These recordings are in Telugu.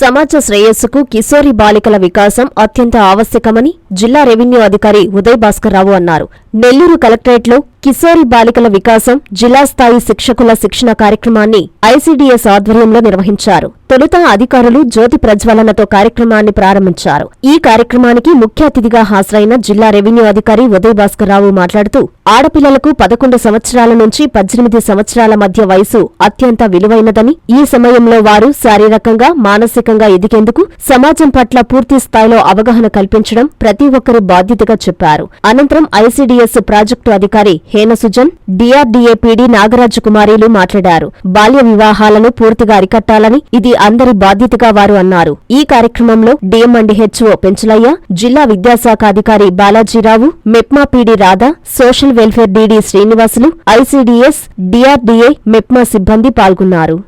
సమాజ శ్రేయస్సుకు కిశోరి బాలికల వికాసం అత్యంత ఆవశ్యకమని జిల్లా రెవెన్యూ అధికారి ఉదయ్ భాస్కర్రావు అన్నారు. నెల్లూరు కలెక్టరేట్లో కిశోరి బాలికల వికాసం జిల్లా స్థాయి శిక్షకుల శిక్షణ కార్యక్రమాన్ని ఐసీడీఎస్ ఆధ్వర్యంలో నిర్వహించారు. తొలుత అధికారులు జ్యోతి ప్రజ్వలనతో కార్యక్రమాన్ని ప్రారంభించారు. ఈ కార్యక్రమానికి ముఖ్య అతిథిగా హాజరైన జిల్లా రెవెన్యూ అధికారి ఉదయ్ భాస్కర్రావు మాట్లాడుతూ ఆడపిల్లలకు పదకొండు సంవత్సరాల నుంచి పద్దెనిమిది సంవత్సరాల మధ్య వయసు అత్యంత విలువైనదని ఈ సమయంలో వారు శారీరకంగా మానసికంగా ఎదిగేందుకు సమాజం పట్ల పూర్తి స్థాయిలో అవగాహన కల్పించడం ప్రతి ఒక్కరి బాధ్యతగా చెప్పారు. అనంతరం ఐసీడీఎస్ ప్రాజెక్టు అధికారి హేన సుజన్ డిఆర్డీఏ పీడీ నాగరాజు కుమారీలు మాట్లాడారు. బాల్య వివాహాలను పూర్తిగా అరికట్టాలని ఇది అందరి బాధ్యతగా వారు అన్నారు. ఈ కార్యక్రమంలో డిఎం అండ్ హెచ్ఓ పెంచులయ్య జిల్లా విద్యాశాఖ అధికారి Balaji Rao MEPMA PD Radha social welfare DD Srinivasulu ICDS DRDA MEPMA సిబ్బంది పాల్గొన్నారు.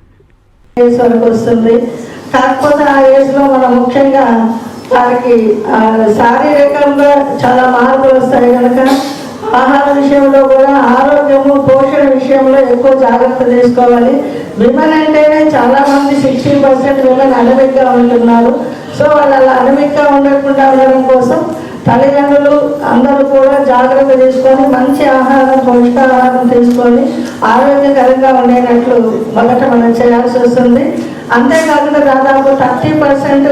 కాకపోతే ఆ మనం ముఖ్యంగా వారికి శారీరకంగా చాలా మార్పులు వస్తాయి కనుక ఆహార విషయంలో కూడా ఆరోగ్యము పోషణ విషయంలో ఎక్కువ జాగ్రత్త తీసుకోవాలి. విమెన్ అంటేనే చాలా మంది సిక్స్టీ పర్సెంట్ విమెన్ అనమిక్గా ఉంటున్నారు. సో వాళ్ళు అలా అనమిక్గా ఉండకుండా ఉండడం కోసం తల్లిదండ్రులు అందరూ కూడా జాగ్రత్త తీసుకొని మంచి ఆహారం పౌష్టికాహారం తీసుకొని ఆరోగ్యకరంగా ఉండేటట్లు మొదట మనం చేయాల్సి వస్తుంది. అంతేకాకుండా దాదాపు థర్టీ పర్సెంట్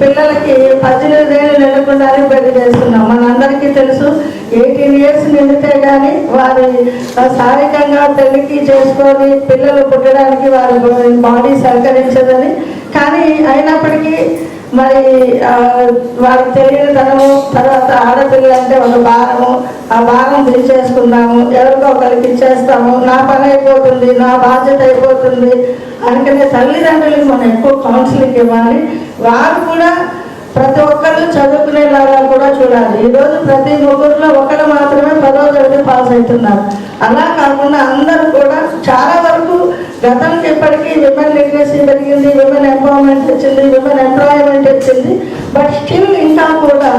పిల్లలకి పద్దెనిమిది ఏళ్ళు నిండకుండానే పెళ్ళి చేస్తున్నాం. మనందరికీ తెలుసు ఎయిటీన్ ఇయర్స్ నిండితే కానీ వారి శారీరకంగా పెళ్ళికి చేసుకొని పిల్లలు పుట్టడానికి వారి బాడీ సహకరించదని. కానీ అయినప్పటికీ మరి వారికి తెలియని తనము తర్వాత ఆడపిల్ల అంటే ఒక భారము ఆ భారం తీసేసుకుందాము ఎవరికో ఒకరికి ఇచ్చేస్తాము నా పని అయిపోతుంది నా బాధ్యత అయిపోతుంది అందుకనే తల్లిదండ్రులకు మనం ఎక్కువ కౌన్సిలింగ్ ఇవ్వాలి. వారు కూడా ప్రతి ఒక్కరు చదువుకునేలాగా కూడా చూడాలి. ఈరోజు ప్రతి ముగ్గురులో ఒకరు మాత్రమే పదో తరగతి పాస్ అవుతున్నారు. అలా కాకుండా అందరూ కూడా చాలా వరకు గతంకి ఇప్పటికీ విమెన్ లిటరసీ పెరిగింది విమెన్ ఎంపవర్మెంట్ వచ్చింది విమెన్ ఎంప్లాయ్మెంట్ వచ్చింది. బట్ స్టిల్ ఇంకా కూడా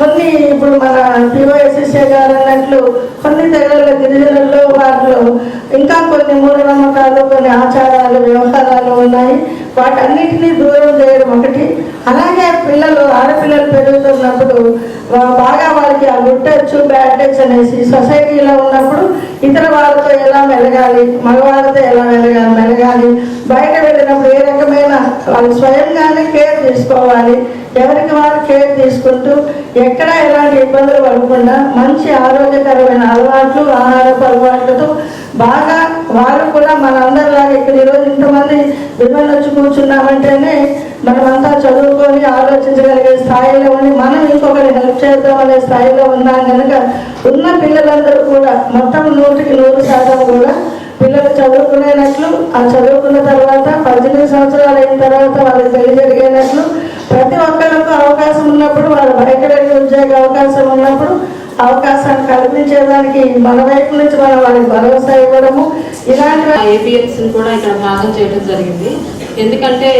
కొన్ని ఇప్పుడు మన పిఓఎస్ఎస్ఏ గారు అన్నట్లు కొన్ని తెగల గిరిజనుల్లో వాటిలో ఇంకా కొన్ని మూఢనమ్మకాలు కొన్ని ఆచారాలు వ్యవహారాలు ఉన్నాయి. వాటన్నిటినీ దూరం చేయడం ఒకటి. అలాగే పిల్లలు ఆడపిల్లలు పెరుగుతున్నప్పుడు బాగా వాళ్ళకి ఆ గుడ్ టచ్ బ్యాడ్ టచ్ అనేసి సొసైటీలో ఉన్నప్పుడు ఇతర వాళ్ళతో ఎలా మెలగాలి మగవాళ్ళతో ఎలా మెలగాలి మెలగాలి బయట వెళ్ళినప్పుడు ఏ రకమైన వాళ్ళు స్వయంగానే కేర్ తీసుకోవాలి. ఎవరికి వారు కేర్ తీసుకుంటూ ఎక్కడ ఎలాంటి ఇబ్బందులు పడకుండా మంచి ఆరోగ్యకరమైన అలవాట్లు ఆహారపు అలవాట్లతో బాగా వారు కూడా మనందరిలాగా ఇక్కడ ఈరోజు ఇంతమంది విమన్ వచ్చి కూర్చున్నామంటేనే మనమంతా చదువుకొని ఆలోచించగలిగే స్థాయిలో ఉండి మనం ఇంకొకరి హెల్ప్ చేద్దాం అనే స్థాయిలో ఉన్నాం కనుక ఉన్న పిల్లలందరూ కూడా మొత్తం నూటికి నూరు శాతం కూడా పిల్లలు చదువుకునేటట్లు ఆ చదువుకున్న తర్వాత పద్దెనిమిది సంవత్సరాలు అయిన తర్వాత వాళ్ళకి పెళ్ళి జరిగేటట్లు ప్రతి ఒక్కరికి అవకాశం ఉన్నప్పుడు వాళ్ళు బయట వెళ్ళి ఉద్యోగ అవకాశం ఉన్నప్పుడు అవకాశాన్ని కల్పించేదానికి మన వైపు నుంచి మనం వాళ్ళకి భరోసా ఇవ్వడము ఇలాంటి ఏపీఎస్ కూడా ఇక్కడ భాగం చేయడం జరిగింది. ఎందుకంటే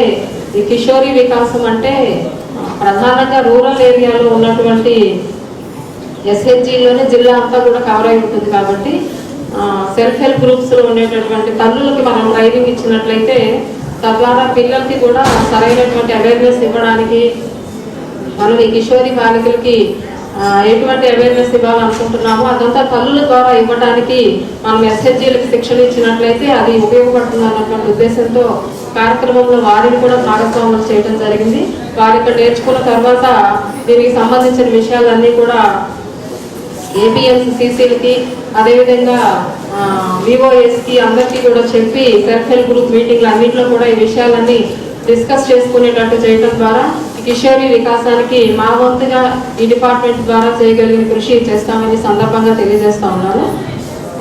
ఈ కిషోరి వికాసం అంటే ప్రధానంగా రూరల్ ఏరియాలో ఉన్నటువంటి ఎస్హెచ్జిలోనే జిల్లా అంతా కూడా కవర్ అయి ఉంటుంది కాబట్టి సెల్ఫ్ హెల్ప్ గ్రూప్స్లో ఉండేటటువంటి తల్లులకి మనం ట్రైనింగ్ ఇచ్చినట్లయితే తద్వారా పిల్లలకి కూడా సరైనటువంటి అవేర్నెస్ ఇవ్వడానికి మనం ఈ కిషోరి బాలికలకి ఎటువంటి అవేర్నెస్ ఇవ్వాలనుకుంటున్నామో అదంతా తల్లుల ద్వారా ఇవ్వడానికి మనం ఎస్హెచ్జీలకు శిక్షణ ఇచ్చినట్లయితే అది ఉపయోగపడుతుంది అన్నటువంటి ఉద్దేశంతో కార్యక్రమంలో వారిని కూడా భాగస్వామ్యం చేయడం జరిగింది. వారి ఇక్కడ నేర్చుకున్న తర్వాత దీనికి సంబంధించిన విషయాలన్నీ కూడా ఏపీఎంసీసీలకి అదేవిధంగా వివోఎస్కి అందరికీ కూడా చెప్పి సెల్ఫ్ గ్రూప్ మీటింగ్లు అన్నింటిలో కూడా ఈ విషయాలన్నీ డిస్కస్ చేసుకునేటట్టు చేయడం ద్వారా కిషోరి వికాసానికి మా వంతుగా ఈ డిపార్ట్మెంట్ ద్వారా చేయగలిగిన కృషి చేస్తామని సందర్భంగా తెలియజేస్తా ఉన్నాను.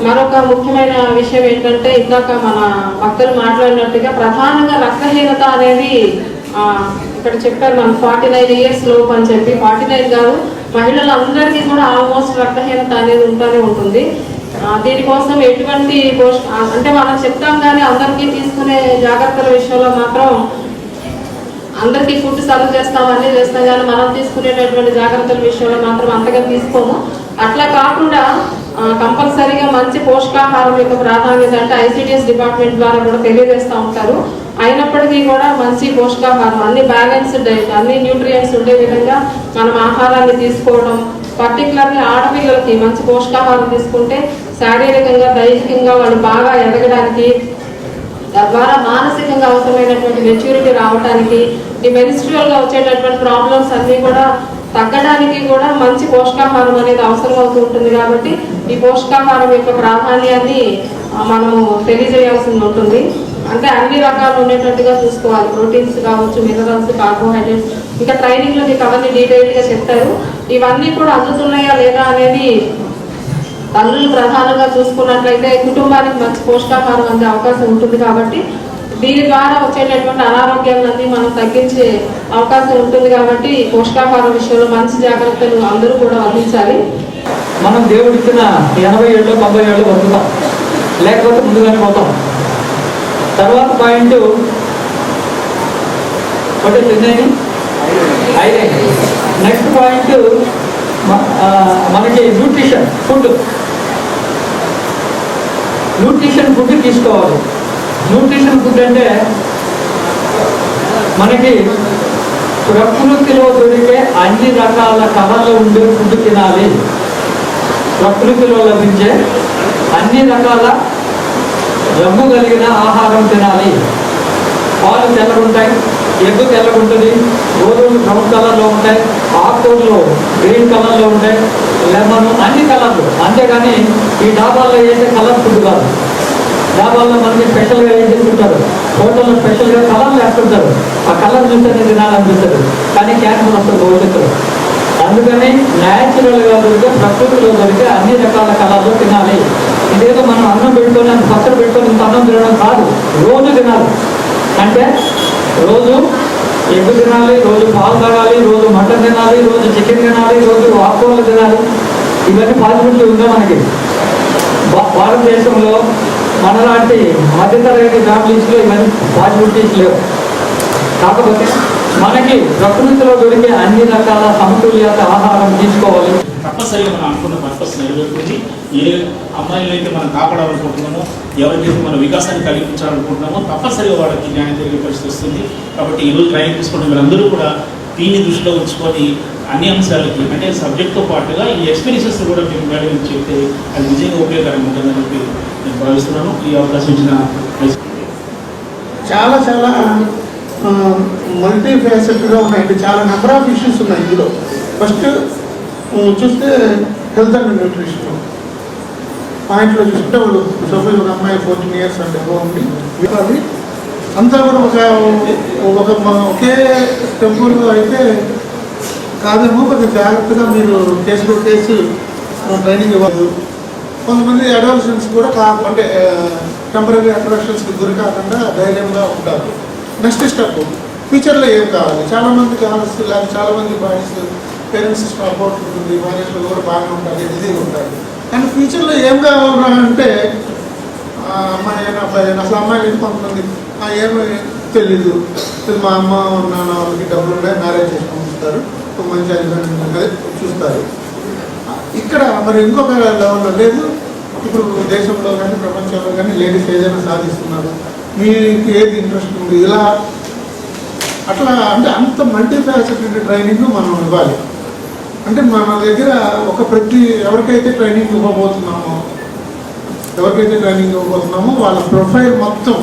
మరొక ముఖ్యమైన విషయం ఏంటంటే ఇందాక మన భక్తులు మాట్లాడినట్టుగా ప్రధానంగా రక్తహీనత అనేది ఇక్కడ చెప్పారు మనం ఫార్టీ నైన్ ఇయర్స్ లోపు అని చెప్పి ఫార్టీ నైన్ కాదు మహిళలందరికీ కూడా ఆల్మోస్ట్ రక్తహీనత అనేది ఉంటూనే ఉంటుంది. దీనికోసం ఎటువంటి పోష అంటే మనం చెప్తాం కానీ అందరికీ తీసుకునే జాగ్రత్తల విషయంలో మాత్రం అందరికీ ఫుడ్ సర్వ్ చేస్తాం అన్నీ చేస్తాం కానీ మనం తీసుకునేటటువంటి జాగ్రత్తల విషయంలో మాత్రం అంతగా తీసుకోము. అట్లా కాకుండా కంపల్సరీగా మంచి పోషకాహారం యొక్క ప్రాధాన్యత అంటే ఐసిడిఎస్ డిపార్ట్మెంట్ ద్వారా కూడా తెలియజేస్తూ ఉంటారు. అయినప్పటికీ కూడా మంచి పోషకాహారం అన్ని బ్యాలెన్స్డ్ డైట్ అన్ని న్యూట్రియంట్స్ ఉండే విధంగా మనం ఆహారాన్ని తీసుకోవడం పర్టికులర్లీ ఆడపిల్లలకి మంచి పోషకాహారం తీసుకుంటే శారీరకంగా దైహికంగా వాళ్ళు బాగా ఎదగడానికి తద్వారా మానసికంగా అవసరమైనటువంటి మెచ్యూరిటీ రావడానికి ఈ మెనిస్ట్రియల్గా వచ్చేటటువంటి ప్రాబ్లమ్స్ అన్నీ కూడా తగ్గడానికి కూడా మంచి పోషకాహారం అనేది అవసరం అవుతూ ఉంటుంది కాబట్టి ఈ పోషకాహారం యొక్క ప్రాధాన్యాన్ని మనము తెలియజేయాల్సి ఉంటుంది. అంటే అన్ని రకాలు ఉండేటట్టుగా చూసుకోవాలి. ప్రోటీన్స్ కావచ్చు మినరల్స్ కార్బోహైడ్రేట్స్. ఇంకా ట్రైనింగ్లో మీకు అవన్నీ డీటెయిల్గా చెప్తారు ఇవన్నీ కూడా అందుతున్నాయా లేదా అనేది తల్లులు ప్రధానంగా చూసుకున్నట్లయితే కుటుంబానికి మంచి పోషకాహారం అందే అవకాశం ఉంటుంది కాబట్టి దీని ద్వారా వచ్చేటటువంటి అనారోగ్యాలన్నీ మనం తగ్గించే అవకాశం ఉంటుంది కాబట్టి పోషకాహారం విషయంలో మంచి జాగ్రత్తలు అందరూ కూడా వహించాలి. మనం దేవుడిచ్చిన ఎనభై ఏళ్ళు తొంభై ఏళ్ళు బతుకుతాం. లేకపోతే ముందుగానే పోతాం. తర్వాత పాయింట్ ఒకటి ఎన్నైంది అయితే నెక్స్ట్ పాయింట్ మనకి న్యూట్రిషన్ ఫుడ్. న్యూట్రిషన్ ఫుడ్ తీసుకోవాలి. న్యూట్రిషన్ ఫుడ్ అంటే మనకి ప్రకృతిలో దొరికే అన్ని రకాల కళలు ఉండే ఫుడ్ తినాలి. ప్రకృతిలో లభించే అన్ని రకాల రంగు కలిగిన ఆహారం తినాలి. పాలు తెల్లగుంటాయి ఎగ్గు తెల్లగుంటుంది గోధుమలు బ్రౌన్ కలర్లో ఉంటాయి ఆకుకూరలు గ్రీన్ కలర్లో ఉంటాయి లెమన్ అన్ని కలర్లు. అంతేగాని ఈ డాబాల్లో వేసే కలర్ ఫుడ్ కాదు. డాబాల్లో మనకి స్పెషల్గా ఏం చేస్తుంటారు హోటల్లో స్పెషల్గా కలర్లు వేస్తుంటారు. ఆ కలర్ చూస్తేనే తినాలనిపిస్తుంది. కానీ క్యాన్సర్ వస్తుంది భవిష్యత్తులో. అందుకని న్యాచురల్గా దొరికే ప్రకృతిలో దొరికే అన్ని రకాల కళలు తినాలి. ఇదేదో మనం అన్నం పెట్టుకొని అంత పచ్చడి పెట్టుకొని ఇంత అన్నం తినడం కాదు రోజు తినాలి. అంటే రోజు ఎగ్గు తినాలి రోజు పాలు తాగాలి రోజు మటన్ తినాలి రోజు చికెన్ తినాలి రోజు ఆకుకూరలు తినాలి. ఇవన్నీ పాసిబిలిటీ ఉందా మనకి? భా- భారతదేశంలో మనలాంటి మధ్యతరగతి ఫ్యామిలీస్లో ఇవన్నీ పాసిబిలిటీస్ లేవు. కాకపోతే మనకి ప్రకృతిలో దొరికే అన్ని రకాల సమతుల్యత ఆహారం తీసుకోవాలి. తప్పనిసరిగా మనం అనుకున్న పర్పస్ నెరవేరుతుంది. ఏ అమ్మాయిలు అయితే మనం కాపాడాలనుకుంటున్నామో ఎవరికైతే మన వికాసాన్ని కలిగించాలనుకుంటున్నామో తప్పనిసరిగా వాళ్ళకి న్యాయం జరిగే పరిస్థితి వస్తుంది. కాబట్టి ఈరోజు ట్రైనింగ్ తీసుకుంటే మీరందరూ కూడా దీన్ని దృష్టిలో ఉంచుకొని అన్ని అంశాలకి అంటే సబ్జెక్ట్తో పాటుగా ఈ ఎక్స్పీరియన్సెస్ కూడా మేము మేడం చెప్తే అది నిజంగా ఉపయోగకరంగా ఉంటుందని చెప్పి నేను భావిస్తున్నాను. ఈ అవకాశం ఇచ్చిన చాలా చాలా మల్టీ ఫేసెట్గా ఉన్నాయండి చాలా నెంబర్ ఆఫ్ ఇష్యూస్ ఉన్నాయి ఇందులో. ఫస్ట్ చూస్తే హెల్త్ అండ్ న్యూట్రిషన్ పాయింట్లో చూసుకుంటే వాళ్ళు సపోజ్ ఒక అమ్మాయి ఫోర్టీన్ ఇయర్స్ అంటే బాగుంది. అది అంతా కూడా ఒక ఒక ఒకే టెంపుల్ అయితే కాదేమో కొంచెం జాగ్రత్తగా మీరు కేసు కొట్టేసి ట్రైనింగ్ ఇవ్వదు కొంతమంది అడోలసెన్స్ కూడా కా అంటే టెంపరీ అట్రాక్షన్స్కి గురి కాకుండా ధైర్యంగా ఉంటారు. నెక్స్ట్ స్టెప్ ఫ్యూచర్లో ఏం కావాలి? చాలామంది కావాల్సి లేక చాలామంది బాయ్స్ పేరెంట్స్ సపోర్ట్ ఉంటుంది. ఫైనాన్షియల్ కూడా బాగానే ఉంటారు ఈజీగా ఉంటారు కానీ ఫ్యూచర్లో ఏం కావాలన్నా అంటే అమ్మాయి అయినా అబ్బాయి అయినా అసలు అమ్మాయిలు ఎందుకు ఉంటుంది "ఆ, ఏమీ తెలీదు. మా అమ్మ నాన్న వాళ్ళకి డబ్బులు ఉండే మ్యారేజ్ చేసి పంపిస్తారు మంచి హస్బెండ్ అదే చూస్తారు. ఇక్కడ మరి ఇంకొక లెవెల్లో లేదు. ఇప్పుడు దేశంలో కానీ ప్రపంచంలో కానీ లేడీస్ ఏదైనా సాధిస్తున్నారు? మీకు ఏది ఇంట్రెస్ట్ ఉంది? ఇలా అట్లా అంటే అంత మల్టీ ఫ్యాసిలిటీ ట్రైనింగ్ మనం ఇవ్వాలి. అంటే మన దగ్గర ఒక ప్రతి ఎవరికైతే ట్రైనింగ్ ఇవ్వబోతున్నామో ఎవరికైతే ట్రైనింగ్ ఇవ్వబోతున్నామో వాళ్ళ ప్రొఫైల్ మొత్తం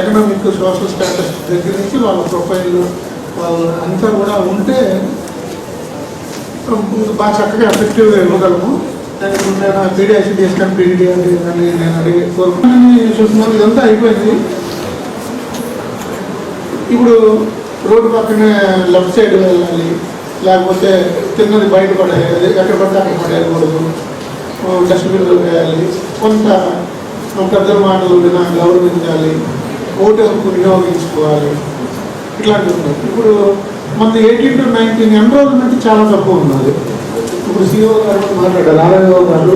ఎకనామిక్ సోషల్ స్టాటస్ దగ్గర నుంచి వాళ్ళ ప్రొఫైల్ వాళ్ళ అంతా కూడా ఉంటే బాగా చక్కగా ఎఫెక్టివ్గా ఇవ్వగలము. దానికి ఇప్పుడు నేను నేను అడిగి కోరుకున్నాను చూస్తున్నాను ఇదంతా అయిపోయింది ఇప్పుడు రోడ్డు పక్కనే లెఫ్ట్ సైడ్ వెళ్ళాలి లేకపోతే తిన్నది బయట పడేయాలి ఎక్కడ పడితే అక్కడ పడేయకూడదు. డస్ట్బిన్లో వేయాలి. కొంత పెద్ద మాటలు వినా గౌరవించాలి. ఓటు హక్కు వినియోగించుకోవాలి. ఇట్లాంటివి ఉన్నాయి. ఇప్పుడు మన ఎయిటీన్ టు నైన్టీన్ ఎన్రోల్మెంట్ చాలా తక్కువ ఉన్నది. ఇప్పుడు సిఓ గారు మాట్లాడారు. ఆర్ఐఓ గారు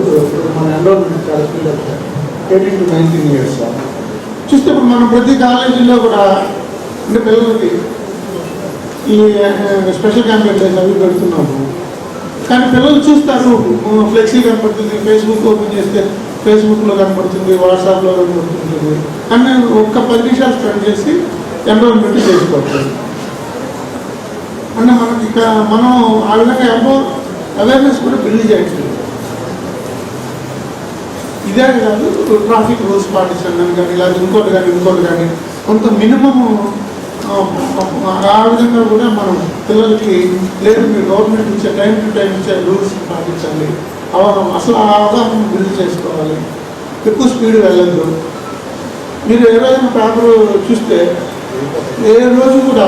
మన ఎన్రోల్మెంట్ చాలా ఎయిటీన్ టు నైన్టీన్ ఇయర్స్ చూస్తే ఇప్పుడు మనం ప్రతి కాలేజీలో కూడా అంటే పిల్లలకి ఈ స్పెషల్ క్యాంపెయిన్ అవి పెడుతున్నాము. కానీ పిల్లలు చూస్తారు. ఫ్లెక్సీ కనపడుతుంది ఫేస్బుక్ ఓపెన్ చేస్తే ఫేస్బుక్లో కనపడుతుంది వాట్సాప్లో కనపడుతుంది. అని ఒక్క పది నిమిషాలు స్పెండ్ చేసి ఎన్రోల్మెంట్ చేసుకోవచ్చు. అంటే మనకి ఇక మనం ఆ విధంగా ఎంపో అవేర్నెస్ కూడా బిల్డ్ చేయట్లేదు ఇదే కాదు ట్రాఫిక్ రూల్స్ పాటించండి కానీ లేదా ఇంకోటి కానీ ఇంకోటి కానీ కొంత మినిమము ఆ విధంగా కూడా మనం పిల్లలకి లేదు మీరు గవర్నమెంట్ ఇచ్చే టైం టు టైం ఇచ్చే రూల్స్ పాటించండి. అసలు ఆ అవగాహన బిల్డ్ చేసుకోవాలి. ఎక్కువ స్పీడ్ వెళ్ళద్దు. మీరు ఏదైనా పేపర్ చూస్తే ఏ రోజు కూడా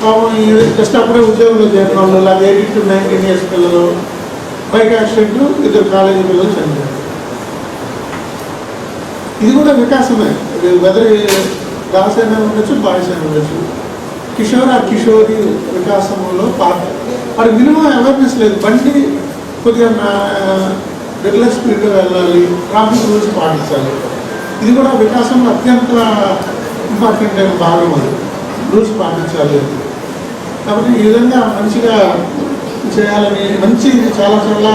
జస్ట్ అప్పుడే ఉద్యోగంలో చేరిన వాళ్ళు లేదా ఎయిటీన్ టు నైన్టీన్ ఇయర్స్ పిల్లలు. బైక్ యాక్సిడెంట్ ఇద్దరు కాలేజీ పిల్లలు చనిపోయారు. ఇది కూడా వికాసమే. వెదర్ గర్ల్స్ అయినా ఉండొచ్చు బాయ్స్ అయినా ఉండొచ్చు. కిషోర్ ఆ కిషోరి వికాసంలో పాట మరి మినిమం అవేర్నెస్ లేదు. బండి కొద్దిగా రెగ్యులర్ స్పీడ్గా వెళ్ళాలి ట్రాఫిక్ రూల్స్ పాటించాలి. ఇది కూడా వికాసంలో అత్యంత ఇంపార్టెంట్ అయిన భాగం అది. రూల్స్ పాటించాలి. కాబట్టి ఈ విధంగా మంచిగా చేయాలని మంచి చాలా చాలా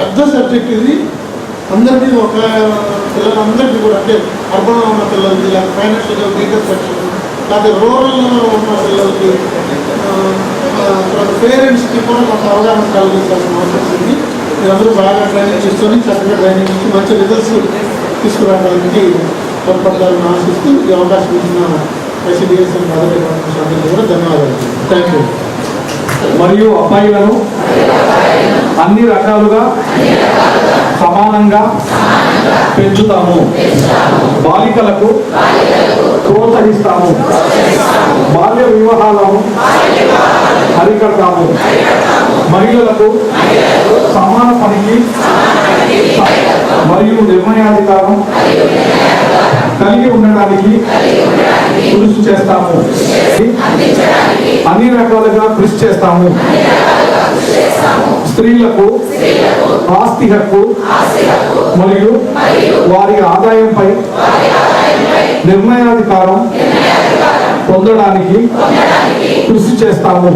పెద్ద సబ్జెక్ట్ ఇది. అందరికీ ఒక పిల్లలందరికీ కూడా అంటే అర్బన్ ఉన్న పిల్లలకి లేదా ఫైనాన్షియల్ వీకర్ సెక్షన్ లేకపోతే రూరల్ ఉన్న పిల్లలకి పేరెంట్స్కి కూడా కొంత అవగాహన కలిగించాల్సిన అవసరం ఉంది. మీరందరూ బాగా ట్రైనింగ్ తీసుకొని చక్కగా ట్రైనింగ్ ఇచ్చి మంచి రిజల్ట్స్ తీసుకురావడానికి తోడ్పడతారని ఆశిస్తూ ఈ అవకాశం ఇచ్చిన ఐసీడీఎస్ అండ్ కూడా ధన్యవాదాలు. థ్యాంక్ యూ మరియు అబ్బాయిలను అన్ని రకాలుగా సమానంగా పెంచుతాము. బాలికలకు ప్రోత్సహిస్తాము. బాల్య వివాహాలను అరికడతాము. మహిళలకు సమాన పనికి మరియు నిర్ణయాధికారం కలిగి ఉండడానికి కృషి చేస్తాము. అన్ని రకాలుగా కృషి చేస్తాము. స్త్రీలకు ఆస్తి హక్కు మరియు వారి ఆదాయంపై నిర్ణయాధికారం పొందడానికి కృషి చేస్తాము.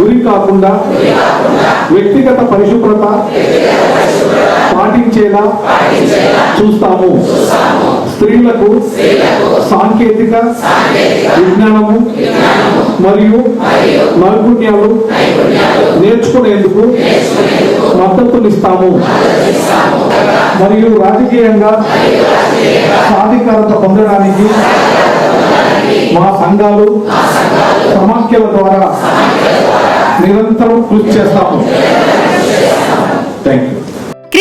గురి కాకుండా వ్యక్తిగత పరిశుభ్రత పాటించేలా చూస్తాము. స్త్రీలకు సాంకేతిక విజ్ఞానము మరియు నైపుణ్యాలు నేర్చుకునేందుకు మద్దతునిస్తాము. మరియు రాజకీయంగా సాధికారత పొందడానికి మా సంఘాలు సమాఖ్యల ద్వారా నిరంతరం కృషి చేస్తాము. Thank you